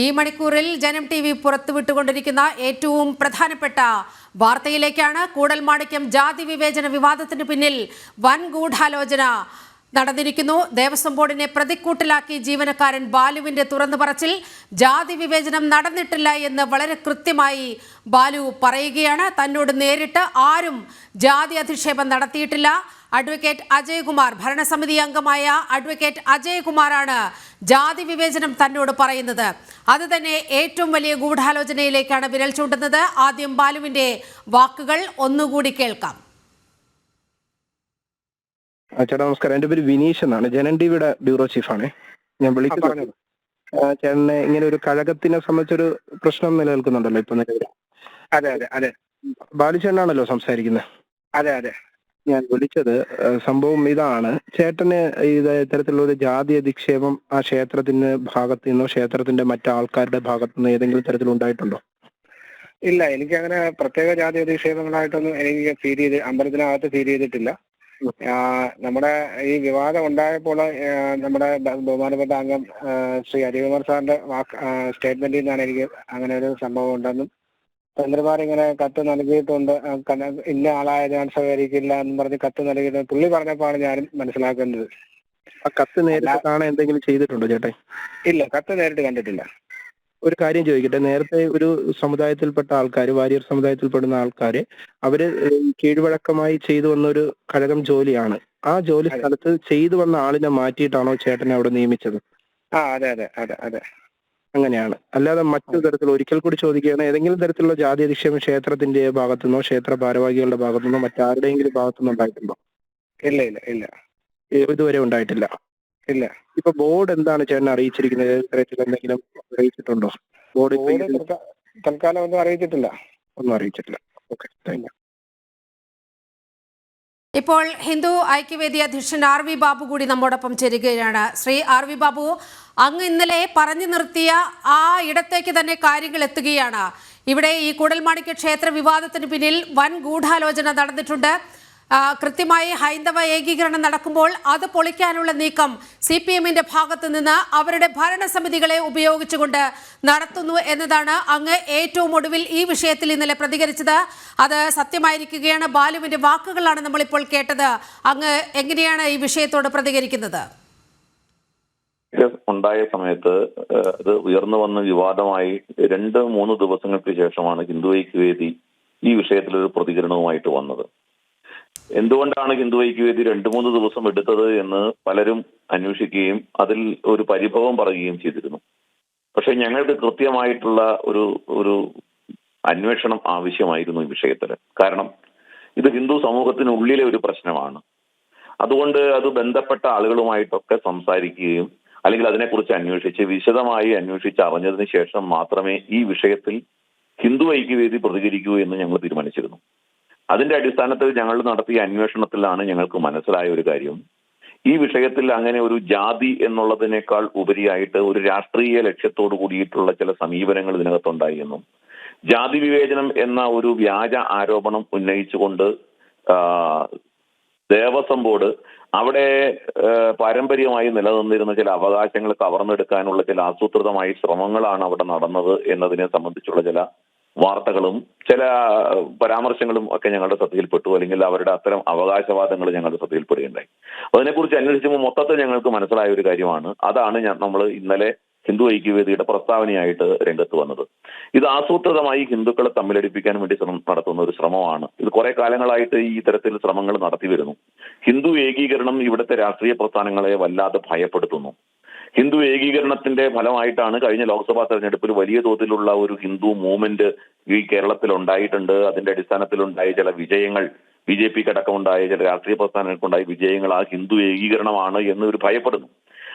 ഈ മണിക്കൂറിൽ ജനം ടി വി പുറത്തുവിട്ടുകൊണ്ടിരിക്കുന്ന ഏറ്റവും പ്രധാനപ്പെട്ട വാർത്തയിലേക്കാണ് കൂടൽമാണിക്യം ജാതി വിവേചന വിവാദത്തിന് പിന്നിൽ വൻ ഗൂഢാലോചന നടന്നിരിക്കുന്നു. ദേവസ്വം ബോർഡിനെ പ്രതിക്കൂട്ടിലാക്കി ജീവനക്കാരൻ ബാലുവിന്റെ തുറന്നു പറച്ചിൽ. ജാതി വിവേചനം നടന്നിട്ടില്ല എന്ന് വളരെ കൃത്യമായി ബാലു പറയുകയാണ്. തന്നോട് നേരിട്ട് ആരും ജാതി അധിക്ഷേപം നടത്തിയിട്ടില്ല. അഡ്വക്കേറ്റ് അജയ്കുമാർ ഭരണസമിതി അംഗമായ അഡ്വക്കേറ്റ് അജയ്കുമാറാണ് ജാതി വിവേചനം തന്നോട് പറയുന്നത്. അത് തന്നെ ഏറ്റവും വലിയ ഗൂഢാലോചനയിലേക്കാണ് വിരൽ ചൂണ്ടുന്നത്. ആദ്യം ബാലുവിന്റെ വാക്കുകൾ ഒന്നുകൂടി കേൾക്കാം. ചേട്ടാ നമസ്കാരം. എന്റെ പേര് വിനീഷ് എന്നാണ്. ജനൻ ടിവിയുടെ ബ്യൂറോ ചീഫാണ്. ഞാൻ വിളിച്ചത് ചേട്ടനെ ചേട്ടന് ഇങ്ങനെ ഒരു കഴകത്തിനെ സംബന്ധിച്ചൊരു പ്രശ്നം നിലനിൽക്കുന്നുണ്ടല്ലോ ഇപ്പൊ നിലവിൽ അതെ അതെ അതെ. ബാലുചേട്ടനാണല്ലോ സംസാരിക്കുന്നത് അതെ അതെ. ഞാൻ വിളിച്ചത് സംഭവം ഇതാണ്. ചേട്ടന് ഇത് ഇത്തരത്തിലുള്ള ഒരു ജാതി അധിക്ഷേപം ആ ക്ഷേത്രത്തിന്റെ ഭാഗത്ത് നിന്നോ ക്ഷേത്രത്തിന്റെ മറ്റാൾക്കാരുടെ ഭാഗത്തു നിന്നോ ഏതെങ്കിലും തരത്തിൽ ഉണ്ടായിട്ടുണ്ടോ? ഇല്ല എനിക്ക് അങ്ങനെ പ്രത്യേക ജാതി അധിക്ഷേപങ്ങളായിട്ടൊന്നും എനിക്ക് ഫീൽ ചെയ്ത് അമ്പലത്തിനകത്ത് ഫീൽ ചെയ്തിട്ടില്ല. നമ്മുടെ ഈ വിവാദം ഉണ്ടായപ്പോൾ നമ്മുടെ ബഹുമാനപ്പെട്ട അംഗം ശ്രീ ഹരികുമാർ സാറിന്റെ വാക്ക് സ്റ്റേറ്റ്മെന്റിൽ നിന്നാണ് എനിക്ക് അങ്ങനെ ഒരു സംഭവം ഉണ്ടെന്നും ചന്ദ്രമാർ ഇങ്ങനെ കത്ത് നൽകിയിട്ടുണ്ട് ഇന്ന ആളായ ഞാൻ സഹകരിക്കില്ല എന്ന് പറഞ്ഞ് കത്ത് നൽകിയിട്ട് പുള്ളി പറഞ്ഞപ്പോഴാണ് ഞാനും മനസ്സിലാക്കുന്നത്. ആ കത്ത് നേരിട്ട് കാണാൻ എന്തെങ്കിലും ചെയ്തിട്ടുണ്ടോ ചേട്ടൻ ഇല്ല കത്ത് നേരിട്ട് കണ്ടിട്ടില്ല. ഒരു കാര്യം ചോദിക്കട്ടെ. നേരത്തെ ഒരു സമുദായത്തിൽപ്പെട്ട ആൾക്കാർ വാര്യർ സമുദായത്തിൽപ്പെടുന്ന ആൾക്കാര് അവർ കീഴ്വഴക്കമായി ചെയ്തു വന്ന ഒരു കഴകം ജോലിയാണ്. ആ ജോലി. സ്ഥലത്ത് ചെയ്തു വന്ന ആളിനെ മാറ്റിയിട്ടാണോ ചേട്ടനെ അവിടെ നിയമിച്ചത്? ആ അതെ അതെ അതെ അതെ. അങ്ങനെയാണ്. അല്ലാതെ മറ്റു തരത്തിൽ ഒരിക്കൽ കൂടി ചോദിക്കുകയാണ് ഏതെങ്കിലും തരത്തിലുള്ള ജാതി അധിക്ഷേപം ക്ഷേത്രത്തിന്റെ ഭാഗത്തുനിന്നോ ക്ഷേത്ര ഭാരവാഹികളുടെ ഭാഗത്തുനിന്നോ മറ്റാരുടെയെങ്കിലും ഭാഗത്തുനിന്നോ ഉണ്ടായിട്ടുണ്ടോ? ഇല്ല ഇല്ല ഇല്ല. ഇതുവരെ ഉണ്ടായിട്ടില്ല. ഇല്ല. ഇപ്പൊ ബോർഡ് എന്താണ് ചേട്ടനെ അറിയിച്ചിരിക്കുന്നത്? തരത്തിൽ എന്തെങ്കിലും അറിയിച്ചിട്ടുണ്ടോ? ബോർഡ് തൽക്കാലം ഒന്നും അറിയിച്ചിട്ടില്ല. ഒന്നും അറിയിച്ചിട്ടില്ല. Okay thank you. ഇപ്പോൾ ഹിന്ദു ഐക്യവേദി അധ്യക്ഷൻ ആർ വി ബാബു കൂടി നമ്മോടൊപ്പം ചേരുകയാണ്. ശ്രീ ആർ വി ബാബു അങ്ങ് ഇന്നലെ പറഞ്ഞു നിർത്തിയ ആ ഇടത്തേക്ക് തന്നെ കാര്യങ്ങൾ എത്തുകയാണ്. ഇവിടെ ഈ കൂടൽമാണിക്യ ക്ഷേത്ര വിവാദത്തിന് പിന്നിൽ വൻ ഗൂഢാലോചന നടന്നിട്ടുണ്ട്. കൃത്യമായി ഹൈന്ദവ ഏകീകരണം നടക്കുമ്പോൾ അത് പൊളിക്കാനുള്ള നീക്കം സി പി എമ്മിന്റെ ഭാഗത്തു നിന്ന് അവരുടെ ഭരണസമിതികളെ ഉപയോഗിച്ചുകൊണ്ട് നടത്തുന്നു എന്നതാണ് അങ്ങ് ഏറ്റവും ഒടുവിൽ ഈ വിഷയത്തിൽ ഇന്നലെ പ്രതികരിച്ചത്. അത് സത്യമായിരിക്കുകയാണ്. ബാലുവിന്റെ വാക്കുകളാണ് നമ്മളിപ്പോൾ കേട്ടത്. അങ്ങ് എങ്ങനെയാണ് ഈ വിഷയത്തോട് പ്രതികരിക്കുന്നത്? ഉണ്ടായ സമയത്ത് അത് ഉയർന്നു വന്ന വിവാദമായി രണ്ട് മൂന്ന് ദിവസങ്ങൾക്ക് ശേഷമാണ് ഹിന്ദു ഐക്യവേദി ഈ വിഷയത്തിൽ ഒരു പ്രതികരണവുമായിട്ട് വന്നത്. എന്തുകൊണ്ടാണ് ഹിന്ദു വേദി രണ്ടു മൂന്ന് ദിവസം എടുത്തത് എന്ന് പലരും അന്വേഷിക്കുകയും അതിൽ ഒരു പരിഭവം പറയുകയും ചെയ്തിരുന്നു. പക്ഷെ ഞങ്ങൾക്ക് കൃത്യമായിട്ടുള്ള ഒരു ഒരു അന്വേഷണം ആവശ്യമായിരുന്നു ഈ വിഷയത്തിൽ. കാരണം ഇത് ഹിന്ദു സമൂഹത്തിനുള്ളിലെ ഒരു പ്രശ്നമാണ്. അതുകൊണ്ട് അത് ബന്ധപ്പെട്ട ആളുകളുമായിട്ടൊക്കെ സംസാരിക്കുകയും അല്ലെങ്കിൽ അതിനെക്കുറിച്ച് അന്വേഷിച്ച് വിശദമായി അന്വേഷിച്ച് അറിഞ്ഞതിന് ശേഷം മാത്രമേ ഈ വിഷയത്തിൽ ഹിന്ദു ഐക്യവേദി പ്രതികരിക്കൂ എന്ന് ഞങ്ങൾ തീരുമാനിച്ചിരുന്നു. അതിന്റെ അടിസ്ഥാനത്തിൽ ഞങ്ങൾ നടത്തിയ അന്വേഷണത്തിലാണ് ഞങ്ങൾക്ക് മനസ്സിലായ ഒരു കാര്യം. ഈ വിഷയത്തിൽ അങ്ങനെ ഒരു ജാതി എന്നുള്ളതിനേക്കാൾ ഉപരിയായിട്ട് ഒരു രാഷ്ട്രീയ ലക്ഷ്യത്തോടു കൂടിയിട്ടുള്ള ചില സമീപനങ്ങൾ ഇതിനകത്തുണ്ടായി എന്നും ജാതി വിവേചനം എന്ന ഒരു വ്യാജ ആരോപണം ഉന്നയിച്ചുകൊണ്ട് ദേവസ്വം ബോർഡ് അവിടെ പാരമ്പര്യമായി നിലനിന്നിരുന്ന ചില അവകാശങ്ങൾ കവർന്നെടുക്കാനുള്ള ചില ആസൂത്രിതമായ ശ്രമങ്ങളാണ് അവിടെ നടന്നത് എന്നതിനെ സംബന്ധിച്ചുള്ള ചില വാർത്തകളും ചില പരാമർശങ്ങളും ഒക്കെ ഞങ്ങളുടെ ശ്രദ്ധയിൽപ്പെട്ടു. അല്ലെങ്കിൽ അവരുടെ അത്തരം അവകാശവാദങ്ങൾ ഞങ്ങളുടെ ശ്രദ്ധയിൽപ്പെടുകയുണ്ടായി. അതിനെക്കുറിച്ച് അന്വേഷിച്ചപ്പോൾ മൊത്തത്തിൽ ഞങ്ങൾക്ക് മനസ്സിലായ ഒരു കാര്യമാണ്. അതാണ് ഞാൻ നമ്മൾ ഇന്നലെ ഹിന്ദു ഐക്യവേദിയുടെ പ്രസ്താവനയായിട്ട് രംഗത്ത് വന്നത്. ഇത് ആസൂത്രിതമായി ഹിന്ദുക്കളെ തമ്മിലടിപ്പിക്കാൻ വേണ്ടി നടത്തുന്ന ഒരു ശ്രമമാണ്. ഇത് കുറെ കാലങ്ങളായിട്ട് ഈ തരത്തിൽ ശ്രമങ്ങൾ നടത്തി വരുന്നു. ഹിന്ദു ഏകീകരണം ഇവിടുത്തെ രാഷ്ട്രീയ പ്രസ്ഥാനങ്ങളെ വല്ലാതെ ഭയപ്പെടുത്തുന്നു. ഹിന്ദു ഏകീകരണത്തിന്റെ ഫലമായിട്ടാണ് കഴിഞ്ഞ ലോക്സഭാ തെരഞ്ഞെടുപ്പിൽ വലിയ തോതിലുള്ള ഒരു ഹിന്ദു മൂവ്മെന്റ് ഈ കേരളത്തിൽ ഉണ്ടായിട്ടുണ്ട്. അതിന്റെ അടിസ്ഥാനത്തിൽ അടിസ്ഥാനത്തിലുണ്ടായ ചില വിജയങ്ങൾ ബി ജെ പിക്ക് അടക്കമുണ്ടായ ചില രാഷ്ട്രീയ പ്രസ്ഥാനങ്ങൾക്കുണ്ടായ വിജയങ്ങൾ ആ ഹിന്ദു ഏകീകരണമാണ് എന്ന് ഒരു ഭയപ്പെടുന്നു.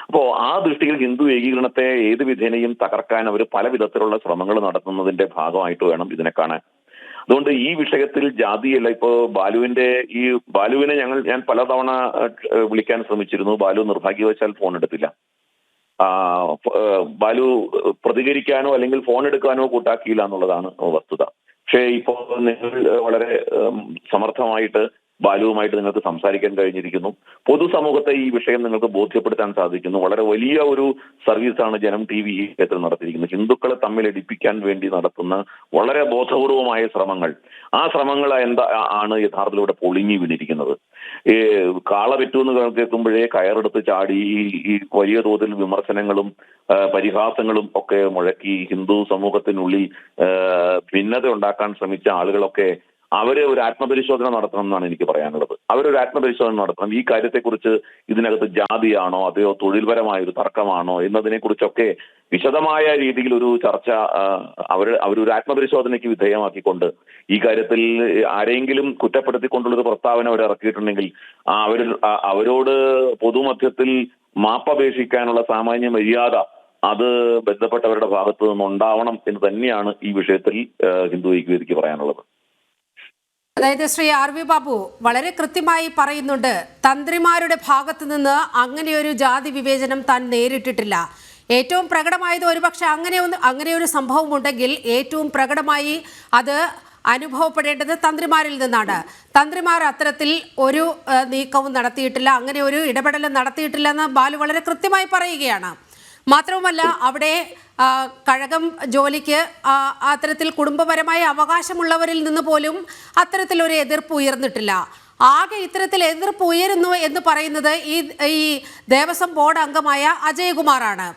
അപ്പോ ആ ദൃഷ്ടിയിൽ ഹിന്ദു ഏകീകരണത്തെ ഏത് വിധേനയും തകർക്കാൻ അവർ പല വിധത്തിലുള്ള ശ്രമങ്ങൾ നടത്തുന്നതിന്റെ ഭാഗമായിട്ട് വേണം ഇതിനെ കാണാൻ. അതുകൊണ്ട് ഈ വിഷയത്തിൽ ജാതിയല്ല ഇപ്പോ ബാലുവിന്റെ ഈ ബാലുവിനെ ഞങ്ങൾ ഞാൻ പലതവണ വിളിക്കാൻ ശ്രമിച്ചിരുന്നു. ബാലു നിർഭാഗ്യവശാൽ ഫോൺ എടുത്തില്ല ബാലു പ്രതികരിക്കാനോ അല്ലെങ്കിൽ ഫോൺ എടുക്കാനോ കൂട്ടാക്കിയില്ല എന്നുള്ളതാണ് വസ്തുത. പക്ഷേ ഇപ്പോൾ നിങ്ങൾ വളരെ സമർത്ഥമായിട്ട് ബാലുവുമായിട്ട് നിങ്ങൾക്ക് സംസാരിക്കാൻ കഴിഞ്ഞിരിക്കുന്നു. പൊതുസമൂഹത്തെ ഈ വിഷയം നിങ്ങൾക്ക് ബോധ്യപ്പെടുത്താൻ സാധിക്കുന്നു. വളരെ വലിയ ഒരു സർവീസാണ് ജനം ടി വി ഈ ക്ഷേത്രം നടത്തിയിരിക്കുന്നത്. ഹിന്ദുക്കളെ തമ്മിൽ എടുപ്പിക്കാൻ വേണ്ടി നടത്തുന്ന വളരെ ബോധപൂർവമായ ശ്രമങ്ങൾ. ആ ശ്രമങ്ങൾ എന്താ ആണ് യഥാർത്ഥത്തിൽ ഇവിടെ പൊളിഞ്ഞു വീണിരിക്കുന്നത്. ഈ കാള വിറ്റു എന്ന് കേൾക്കുമ്പോഴേ കയറെടുത്ത് ചാടി ഈ- വലിയ തോതിൽ വിമർശനങ്ങളും പരിഹാസങ്ങളും ഒക്കെ മുഴക്കി ഹിന്ദു സമൂഹത്തിനുള്ളിൽ ഭിന്നത ഉണ്ടാക്കാൻ ശ്രമിച്ച ആളുകളൊക്കെ അവർ ഒരു ആത്മപരിശോധന നടത്തണം എന്നാണ് എനിക്ക് പറയാനുള്ളത്. അവരൊരു ആത്മപരിശോധന നടത്തണം. ഈ കാര്യത്തെക്കുറിച്ച് ഇതിനകത്ത് ജാതിയാണോ അതെയോ തൊഴിൽപരമായ ഒരു തർക്കമാണോ എന്നതിനെ കുറിച്ചൊക്കെ വിശദമായ രീതിയിൽ ഒരു ചർച്ച അവർ അവരൊരു ആത്മപരിശോധനയ്ക്ക് വിധേയമാക്കിക്കൊണ്ട് ഈ കാര്യത്തിൽ ആരെങ്കിലും കുറ്റപ്പെടുത്തിക്കൊണ്ടുള്ളൊരു പ്രസ്താവന അവർ ഇറക്കിയിട്ടുണ്ടെങ്കിൽ അവർ അവരോട് പൊതുമധ്യത്തിൽ മാപ്പപേക്ഷിക്കാനുള്ള സാമാന്യ മര്യാദ അത് ബന്ധപ്പെട്ടവരുടെ ഭാഗത്തു നിന്നുണ്ടാവണം എന്ന് തന്നെയാണ് ഈ വിഷയത്തിൽ ഹിന്ദു ഐക്യവേദിക്ക് പറയാനുള്ളത്. അതായത് ശ്രീ ആർ വി ബാബു വളരെ കൃത്യമായി പറയുന്നുണ്ട് തന്ത്രിമാരുടെ ഭാഗത്ത് നിന്ന് ഒരു ജാതി വിവേചനം താൻ നേരിട്ടിട്ടില്ല. ഏറ്റവും പ്രകടമായത് ഒരുപക്ഷെ അങ്ങനെ ഒന്ന് അങ്ങനെ ഒരു സംഭവം ഉണ്ടെങ്കിൽ ഏറ്റവും പ്രകടമായി അത് അനുഭവപ്പെടേണ്ടത് തന്ത്രിമാരിൽ നിന്നാണ്. തന്ത്രിമാർ അത്തരത്തിൽ ഒരു നീക്കവും നടത്തിയിട്ടില്ല അങ്ങനെ ഒരു ഇടപെടലും നടത്തിയിട്ടില്ല എന്ന് ബാലു വളരെ കൃത്യമായി പറയുകയാണ്. മാത്രവുമല്ല അവിടെ കഴകം ജോലിക്ക് അത്തരത്തിൽ കുടുംബപരമായ അവകാശമുള്ളവരിൽ നിന്ന് പോലും അത്തരത്തിലൊരു എതിർപ്പ് ഉയർന്നിട്ടില്ല. ആകെ ഇത്തരത്തിൽ എതിർപ്പ് ഉയരുന്നു എന്ന് പറയുന്നത് ഈ ഈ ദേവസ്വം ബോർഡ് അംഗമായ അജയകുമാറാണ്.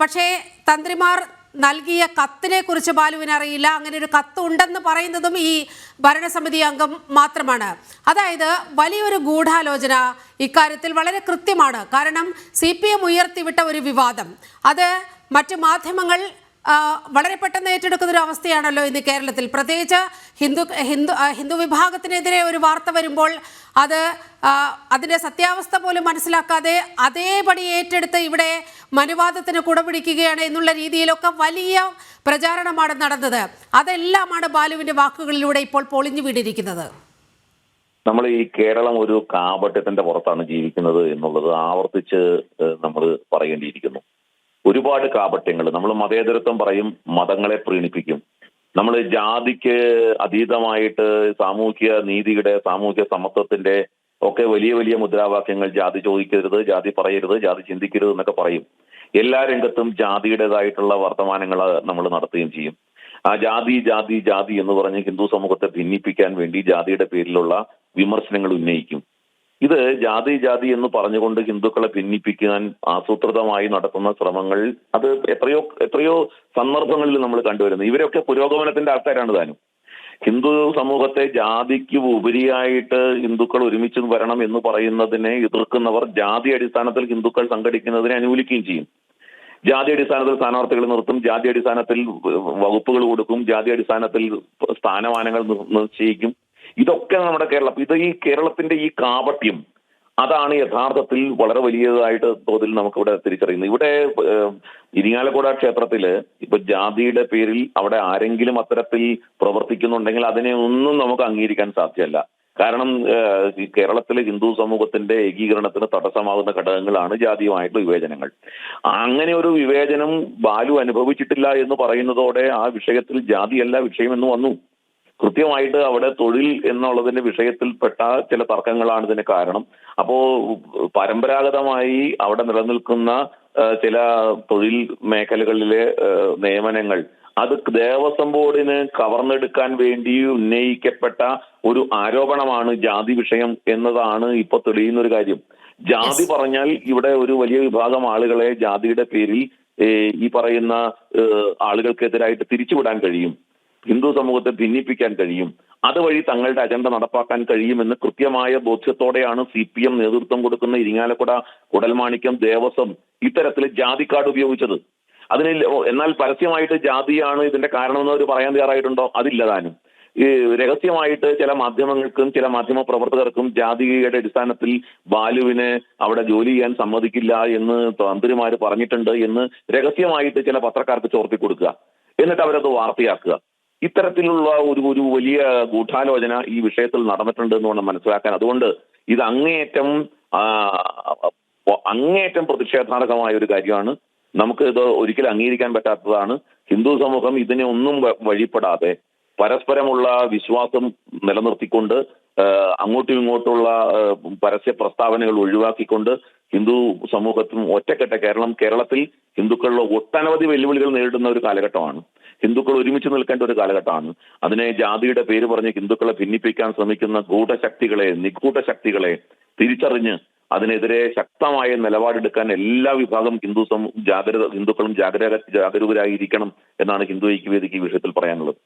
പക്ഷേ തന്ത്രിമാർ നൽകിയ കത്തിനെ കുറിച്ച് ബാലുവിന് അറിയില്ല. അങ്ങനെ ഒരു കത്ത് ഉണ്ടെന്ന് പറയുന്നതും ഈ ഭരണസമിതി അംഗം മാത്രമാണ്. അതായത് വലിയൊരു ഗൂഢാലോചന ഇക്കാര്യത്തിൽ വളരെ കൃത്യമാണ്. കാരണം സി പി എം ഉയർത്തിവിട്ട ഒരു വിവാദം. അത് മറ്റ് മാധ്യമങ്ങൾ വളരെ പെട്ടെന്ന് ഏറ്റെടുക്കുന്ന ഒരു അവസ്ഥയാണല്ലോ ഇന്ന് കേരളത്തിൽ. പ്രത്യേകിച്ച് ഹിന്ദു ഹിന്ദു ഹിന്ദു വിഭാഗത്തിനെതിരെ ഒരു വാർത്ത വരുമ്പോൾ അത് അതിന്റെ സത്യാവസ്ഥ പോലും മനസ്സിലാക്കാതെ അതേപടി ഏറ്റെടുത്ത് ഇവിടെ മനുവാദത്തിന് കുടപിടിക്കുകയാണ് എന്നുള്ള രീതിയിലൊക്കെ വലിയ പ്രചാരണമാണ് നടന്നത്. അതെല്ലാമാണ് ബാലുവിന്റെ വാക്കുകളിലൂടെ ഇപ്പോൾ പൊളിഞ്ഞു വീണിരിക്കുന്നത്. നമ്മൾ ഈ കേരളം ഒരു കാപട്യത്തിന്റെ പുറത്താണ് ജീവിക്കുന്നത് എന്നുള്ളത് ആവർത്തിച്ച് നമ്മൾ പറയേണ്ടിയിരിക്കുന്നു. ഒരുപാട് കാപട്യങ്ങൾ നമ്മൾ മതേതരത്വം പറയും മതങ്ങളെ പ്രീണിപ്പിക്കും. നമ്മൾ ജാതിക്ക് അതീതമായിട്ട് സാമൂഹ്യ നീതിയുടെ സാമൂഹ്യ സമത്വത്തിന്റെ ഒക്കെ വലിയ വലിയ മുദ്രാവാക്യങ്ങൾ ജാതി ചോദിക്കരുത് ജാതി പറയരുത് ജാതി ചിന്തിക്കരുത് എന്നൊക്കെ പറയും. എല്ലാ രംഗത്തും ജാതിയുടേതായിട്ടുള്ള വർത്തമാനങ്ങൾ നമ്മൾ നടത്തുകയും ചെയ്യും. ആ ജാതി ജാതി ജാതി എന്ന് പറഞ്ഞ് ഹിന്ദു സമൂഹത്തെ ഭിന്നിപ്പിക്കാൻ വേണ്ടി ജാതിയുടെ പേരിലുള്ള വിമർശനങ്ങൾ ഉന്നയിക്കും. ഇത് ജാതി ജാതി എന്ന് പറഞ്ഞുകൊണ്ട് ഹിന്ദുക്കളെ ഭിന്നിപ്പിക്കാൻ ആസൂത്രിതമായി നടത്തുന്ന ശ്രമങ്ങൾ അത് എത്രയോ എത്രയോ സന്ദർഭങ്ങളിൽ നമ്മൾ കണ്ടുവരുന്നു. ഇവരൊക്കെ പുരോഗമനത്തിന്റെ ആൾക്കാരാണ് താനും. ഹിന്ദു സമൂഹത്തെ ജാതിക്ക് ഉപരിയായിട്ട് ഹിന്ദുക്കൾ ഒരുമിച്ച് വരണം എന്ന് പറയുന്നതിനെ എതിർക്കുന്നവർ ജാതി അടിസ്ഥാനത്തിൽ ഹിന്ദുക്കൾ സംഘടിക്കുന്നതിനെ അനുകൂലിക്കുകയും ചെയ്യും. ജാതി അടിസ്ഥാനത്തിൽ സ്ഥാനാർത്ഥികൾ നിർത്തും ജാതി അടിസ്ഥാനത്തിൽ വകുപ്പുകൾ കൊടുക്കും ജാതി അടിസ്ഥാനത്തിൽ സ്ഥാനമാനങ്ങൾ നിശ്ചയിക്കും. ഇതൊക്കെ നമ്മുടെ കേരളം. ഇത് ഈ കേരളത്തിന്റെ ഈ കാപട്യം അതാണ് യഥാർത്ഥത്തിൽ വളരെ വലിയതായിട്ട് തോതിൽ നമുക്കിവിടെ തിരിച്ചറിയുന്നത്. ഇവിടെ ഇരിങ്ങാലക്കുട ക്ഷേത്രത്തിൽ ഇപ്പൊ ജാതിയുടെ പേരിൽ അവിടെ ആരെങ്കിലും അത്തരത്തിൽ പ്രവർത്തിക്കുന്നുണ്ടെങ്കിൽ അതിനെ ഒന്നും നമുക്ക് അംഗീകരിക്കാൻ സാധ്യമല്ല. കാരണം കേരളത്തിലെ ഹിന്ദു സമൂഹത്തിന്റെ ഏകീകരണത്തിന് തടസ്സമാകുന്ന ഘടകങ്ങളാണ് ജാതിയുമായിട്ടുള്ള വിവേചനങ്ങൾ. അങ്ങനെ ഒരു വിവേചനം ബാലു അനുഭവിച്ചിട്ടില്ല എന്ന് പറയുന്നതോടെ ആ വിഷയത്തിൽ ജാതിയല്ല വിഷയമെന്ന് വന്നു. കൃത്യമായിട്ട് അവിടെ തൊഴിൽ എന്നുള്ളതിന്റെ വിഷയത്തിൽപ്പെട്ട ചില തർക്കങ്ങളാണ് ഇതിന് കാരണം. അപ്പോ പരമ്പരാഗതമായി അവിടെ നിലനിൽക്കുന്ന ചില തൊഴിൽ മേഖലകളിലെ നിയമനങ്ങൾ അത് ദേവസ്വം ബോർഡിന് കവർന്നെടുക്കാൻ വേണ്ടി ഉന്നയിക്കപ്പെട്ട ഒരു ആരോപണമാണ് ജാതി വിഷയം എന്നതാണ് ഇപ്പൊ തെളിയുന്ന ഒരു കാര്യം. ജാതി പറഞ്ഞാൽ ഇവിടെ ഒരു വലിയ വിഭാഗം ആളുകളെ ജാതിയുടെ പേരിൽ ഈ പറയുന്ന ആളുകൾക്കെതിരായിട്ട് തിരിച്ചുവിടാൻ കഴിയും. ഹിന്ദു സമൂഹത്തെ ഭിന്നിപ്പിക്കാൻ കഴിയും. അതുവഴി തങ്ങളുടെ അജണ്ട നടപ്പാക്കാൻ കഴിയുമെന്ന് കൃത്യമായ ബോധ്യത്തോടെയാണ് സി പി എം നേതൃത്വം കൊടുക്കുന്ന ഇരിങ്ങാലക്കുട കുടൽമാണിക്യം ദേവസ്വം ഇത്തരത്തിൽ ജാതി കാർഡ് ഉപയോഗിച്ചത്. അതിന് എന്നാൽ പരസ്യമായിട്ട് ജാതിയാണ് ഇതിന്റെ കാരണമെന്ന് അവർ പറയാൻ തയ്യാറായിട്ടുണ്ടോ? അതില്ല താനും. ഈ രഹസ്യമായിട്ട് ചില മാധ്യമങ്ങൾക്കും ചില മാധ്യമ പ്രവർത്തകർക്കും ജാതികയുടെ അടിസ്ഥാനത്തിൽ ബാലുവിനെ അവിടെ ജോലി ചെയ്യാൻ സമ്മതിക്കില്ല എന്ന് തന്ത്രിമാര് പറഞ്ഞിട്ടുണ്ട് എന്ന് രഹസ്യമായിട്ട് ചില പത്രക്കാർക്ക് ചോർത്തി കൊടുക്കുക എന്നിട്ട് അവരത് വാർത്തയാക്കുക. ഇത്തരത്തിലുള്ള ഒരു ഒരു വലിയ ഗൂഢാലോചന ഈ വിഷയത്തിൽ നടന്നിട്ടുണ്ട് എന്ന് വേണം മനസ്സിലാക്കാൻ അതുകൊണ്ട് ഇത് അങ്ങേയറ്റം അങ്ങേയറ്റം പ്രതിഷേധാർഹമായ ഒരു കാര്യമാണ്. നമുക്ക് ഇത് ഒരിക്കലും അംഗീകരിക്കാൻ പറ്റാത്തതാണ്. ഹിന്ദു സമൂഹം ഇതിനെ ഒന്നും വഴിപ്പെടാതെ പരസ്പരമുള്ള വിശ്വാസം നിലനിർത്തിക്കൊണ്ട് അങ്ങോട്ടും ഇങ്ങോട്ടുള്ള പരസ്യ പ്രസ്താവനകൾ ഒഴിവാക്കിക്കൊണ്ട് ഹിന്ദു സമൂഹത്തിനും ഒറ്റക്കെട്ട കേരളം കേരളത്തിൽ ഹിന്ദുക്കളുടെ ഒട്ടനവധി വെല്ലുവിളികൾ നേരിടുന്ന ഒരു കാലഘട്ടമാണ്. ഹിന്ദുക്കൾ ഒരുമിച്ച് നിൽക്കേണ്ട ഒരു കാലഘട്ടമാണ്. അതിനെ ജാതിയുടെ പേര് പറഞ്ഞ് ഹിന്ദുക്കളെ ഭിന്നിപ്പിക്കാൻ ശ്രമിക്കുന്ന ഗൂഢശക്തികളെ നിഗൂഢ ശക്തികളെ തിരിച്ചറിഞ്ഞ് അതിനെതിരെ ശക്തമായ നിലപാടെടുക്കാൻ എല്ലാ വിഭാഗം ഹിന്ദു ജാഗ്രത ഹിന്ദുക്കളും ജാഗ്രത ജാഗരൂകരായിരിക്കണം എന്നാണ് ഹിന്ദു ഐക്യവേദിക്ക് ഈ വിഷയത്തിൽ പറയാനുള്ളത്.